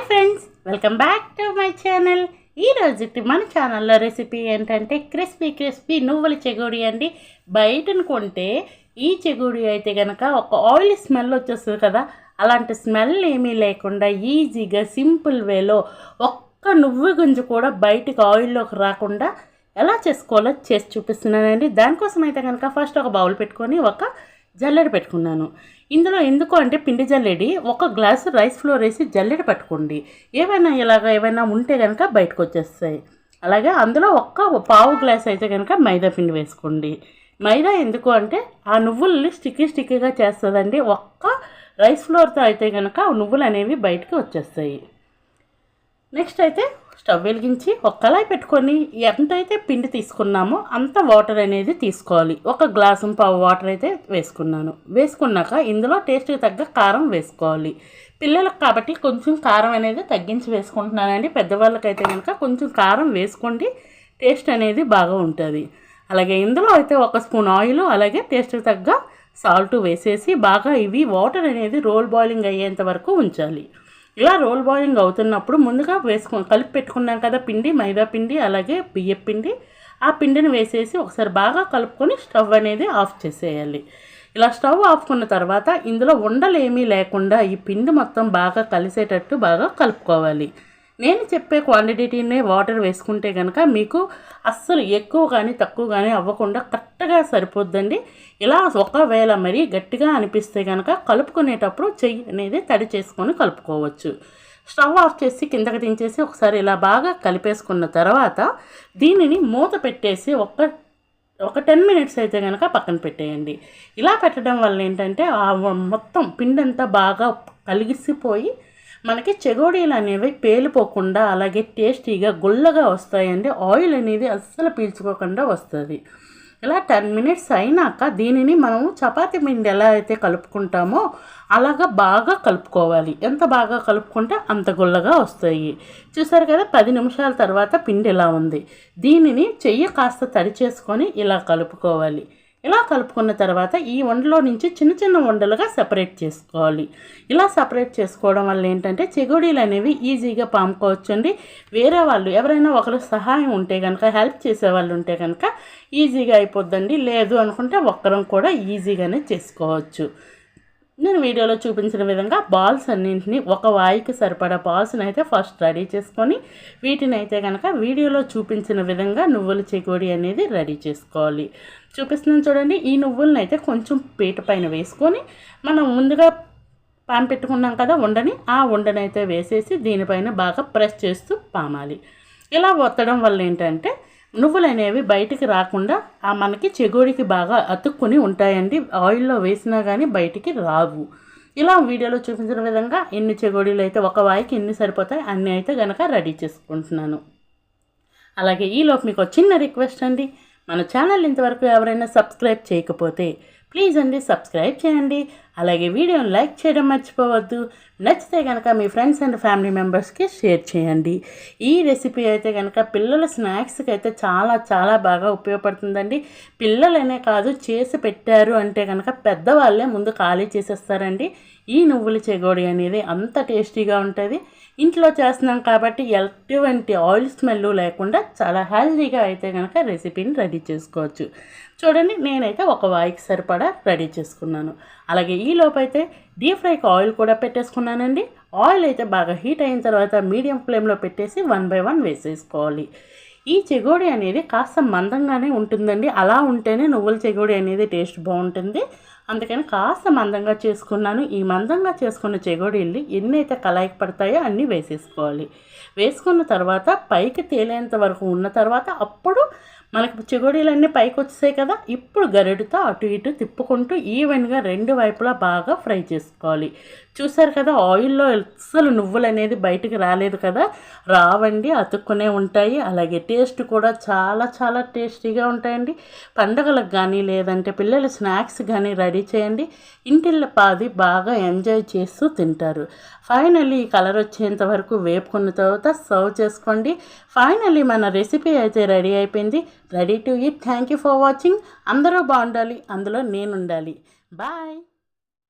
Hi friends welcome back to my channel. ఈరోజు మన ఛానల్లో రెసిపీ ఏంటంటే క్రిస్పీ క్రిస్పీ నువ్వుల చెగుడి అండి. బయటను కొంటే ఈ చెగుడి అయితే కనుక ఒక ఆయిల్ స్మెల్ వచ్చేస్తుంది కదా. అలాంటి స్మెల్ ఏమీ లేకుండా ఈజీగా సింపుల్ వేలో ఒక్క నువ్వు గుంజు కూడా బయటకు ఆయిల్లోకి రాకుండా ఎలా చేసుకోవాలో చేసి చూపిస్తున్నానండి. దానికోసం అయితే కనుక ఫస్ట్ ఒక బౌల్ పెట్టుకొని ఒక జల్లెడ పెట్టుకున్నాను. ఇందులో ఎందుకు అంటే పిండి జల్లెడి ఒక గ్లాసు రైస్ ఫ్లోర్ వేసి జల్లెడ పెట్టుకోండి. ఏమైనా ఇలాగ ఏమైనా ఉంటే కనుక బయటకు వచ్చేస్తాయి అలాగే అందులో ఒక్క పావు గ్లాస్ అయితే కనుక మైదా పిండి వేసుకోండి. మైదా ఎందుకు అంటే ఆ నువ్వుల్ని స్టిక్కీ స్టిక్కీగా చేస్తుందండి. ఒక్క రైస్ ఫ్లోర్తో అయితే కనుక నువ్వులు అనేవి బయటకు వచ్చేస్తాయి. నెక్స్ట్ అయితే స్టవ్ వెలిగించి ఒక కళాయి పెట్టుకొని ఎంతైతే పిండి తీసుకున్నామో అంత వాటర్ అనేది తీసుకోవాలి. ఒక గ్లాసు పావు వాటర్ అయితే వేసుకున్నాను. వేసుకున్నాక ఇందులో టేస్ట్కి తగ్గ కారం వేసుకోవాలి. పిల్లలకు కాబట్టి కొంచెం కారం అనేది తగ్గించి వేసుకుంటున్నానండి. పెద్దవాళ్ళకైతే కనుక కొంచెం కారం వేసుకోండి. టేస్ట్ అనేది బాగా ఉంటుంది. అలాగే ఇందులో అయితే ఒక స్పూన్ ఆయిల్ అలాగే టేస్ట్కి తగ్గ సాల్ట్ వేసేసి బాగా ఇవి వాటర్ అనేది రోల్ బాయిలింగ్ అయ్యేంత వరకు ఉంచాలి. ఇలా రోల్ బాయిలింగ్ అవుతున్నప్పుడు ముందుగా వేసుకో కలిపి పెట్టుకున్నాం కదా పిండి మైదా పిండి అలాగే బియ్యం పిండి. ఆ పిండిని వేసేసి ఒకసారి బాగా కలుపుకొని స్టవ్ అనేది ఆఫ్ చేసేయాలి. ఇలా స్టవ్ ఆఫ్కున్న తర్వాత ఇందులో ఉండలేమీ లేకుండా ఈ పిండి మొత్తం బాగా కలిసేటట్టు బాగా కలుపుకోవాలి. నేను చెప్పే క్వాంటిటీనే వాటర్ వేసుకుంటే కనుక మీకు అస్సలు ఎక్కువ కానీ తక్కువ కానీ అవ్వకుండా కరెక్ట్గా సరిపోద్దండి. ఇలా ఒకవేళ మరీ గట్టిగా అనిపిస్తే కనుక కలుపుకునేటప్పుడు చెయ్యి అనేది తడి చేసుకొని కలుపుకోవచ్చు. స్టవ్ ఆఫ్ చేసి కిందకి దించేసి ఒకసారి ఇలా బాగా కలిపేసుకున్న తర్వాత దీనిని మూత పెట్టేసి ఒక ఒక టెన్ మినిట్స్ అయితే కనుక పక్కన పెట్టేయండి. ఇలా పెట్టడం వల్ల ఏంటంటే ఆ మొత్తం పిండంతా బాగా కలిగిసిపోయి మనకి చెగోడీలు అనేవి పేలిపోకుండా అలాగే టేస్టీగా గుల్లగా వస్తాయండి. ఆయిల్ అనేది అస్సలు పీల్చుకోకుండా వస్తుంది. ఇలా టెన్ మినిట్స్ అయినాక దీనిని మనము చపాతి పిండి ఎలా అయితే కలుపుకుంటామో అలాగా బాగా కలుపుకోవాలి. ఎంత బాగా కలుపుకుంటే అంత గుల్లగా వస్తాయి. చూసారు కదా పది నిమిషాల తర్వాత పిండి ఇలా ఉంది. దీనిని చెయ్యి కాస్త తడి చేసుకొని ఇలా కలుపుకోవాలి. ఇలా కలుపుకున్న తర్వాత ఈ వండలో నుంచి చిన్న చిన్న వండలుగా సపరేట్ చేసుకోవాలి. ఇలా సపరేట్ చేసుకోవడం వల్ల ఏంటంటే చెగుడీలు అనేవి ఈజీగా పాముకోవచ్చండి. వేరే వాళ్ళు ఎవరైనా ఒకరు సహాయం ఉంటే కనుక హెల్ప్ చేసే వాళ్ళు ఉంటే కనుక ఈజీగా అయిపోద్దండి. లేదు అనుకుంటే ఒక్కరం కూడా ఈజీగానే చేసుకోవచ్చు. నేను వీడియోలో చూపించిన విధంగా బాల్స్ అన్నింటినీ ఒక వాయికి సరిపడా బాల్స్ని అయితే ఫస్ట్ రెడీ చేసుకొని వీటిని అయితే కనుక వీడియోలో చూపించిన విధంగా నువ్వుల చెకోడి అనేది రెడీ చేసుకోవాలి. చూపిస్తున్నాను చూడండి ఈ నువ్వులను అయితే కొంచెం పీట పైన వేసుకొని మనం ముందుగా పాన్ పెట్టుకున్నాం కదా ఉండని ఆ ఉండనైతే వేసేసి దీనిపైన బాగా ప్రెస్ చేస్తూ పామాలి. ఇలా ఒత్తడం వల్ల ఏంటంటే నువ్వులు అనేవి బయటికి రాకుండా ఆ మనకి చెగోడికి బాగా అతుక్కుని ఉంటాయండి. ఆయిల్లో వేసినా కానీ బయటికి రావు. ఇలా వీడియోలో చూపించిన విధంగా ఎన్ని చెగోడీలు అయితే ఒక వాయికి ఎన్ని సరిపోతాయి అన్నీ అయితే కనుక రెడీ చేసుకుంటున్నాను. అలాగే ఈలోపు మీకు చిన్న రిక్వెస్ట్ అండి. మన ఛానల్ ఇంతవరకు ఎవరైనా సబ్స్క్రైబ్ చేయకపోతే ప్లీజ్ అండి సబ్స్క్రైబ్ చేయండి. అలాగే వీడియోని లైక్ చేయడం మర్చిపోవద్దు. నచ్చితే కనుక మీ ఫ్రెండ్స్ అండ్ ఫ్యామిలీ మెంబర్స్కి షేర్ చేయండి. ఈ రెసిపీ అయితే కనుక పిల్లల స్నాక్స్కి అయితే చాలా చాలా బాగా ఉపయోగపడుతుందండి. పిల్లలనే కాదు చేసి పెట్టారు అంటే కనుక పెద్దవాళ్ళే ముందు ఖాళీ చేసేస్తారండి. ఈ నువ్వుల చెగోడి అనేది అంత టేస్టీగా ఉంటుంది. ఇంట్లో చేస్తున్నాం కాబట్టి ఎటువంటి ఆయిల్ స్మెల్ లేకుండా చాలా హెల్దీగా అయితే కనుక రెసిపీని రెడీ చేసుకోవచ్చు. చూడండి నేనైతే ఒక వాయికి సరిపడా రెడీ చేసుకున్నాను. అలాగే ఈ లోపైతే డీప్ ఫ్రైకి ఆయిల్ కూడా పెట్టేసుకున్నానండి. ఆయిల్ అయితే బాగా హీట్ అయిన తర్వాత మీడియం ఫ్లేమ్లో పెట్టేసి వన్ బై వన్ వేసేసుకోవాలి. ఈ చెగోడి అనేది కాస్త మందంగానే ఉంటుందండి. అలా ఉంటేనే నువ్వుల చెగోడి అనేది టేస్ట్ బాగుంటుంది. అందుకని కాస్త మందంగా చేసుకున్నాను. ఈ మందంగా చేసుకున్న చెగోడీల్ని ఎన్నైతే కలాయికి పడతాయో అన్నీ వేసేసుకోవాలి. వేసుకున్న తర్వాత పైకి తేలేంత వరకు ఉన్న తర్వాత అప్పుడు మనకి చెగోడీలన్నీ పైకి వచ్చాయి కదా ఇప్పుడు గరుడుతో అటు ఇటు తిప్పుకుంటూ ఈవెన్గా రెండు వైపులా బాగా ఫ్రై చేసుకోవాలి. చూసారు కదా ఆయిల్లో అస్సలు నువ్వులు అనేది బయటకు రాలేదు కదా. రావండి అతుక్కునే ఉంటాయి. అలాగే టేస్ట్ కూడా చాలా చాలా టేస్టీగా ఉంటాయండి. పండగలకు కానీ లేదంటే పిల్లల స్నాక్స్ కానీ రెడీ చేయండి. ఇంటిళ్ళ పాది బాగా ఎంజాయ్ చేస్తూ తింటారు. ఫైనల్లీ కలర్ వచ్చేంత వరకు వేపుకున్న తర్వాత సర్వ్ చేసుకోండి. ఫైనల్లీ మన రెసిపీ అయితే రెడీ అయిపోయింది. Ready to eat. Thank you for watching. అందరూ బాగుండాలి. అందులో నేను ఉండాలి బాయ్.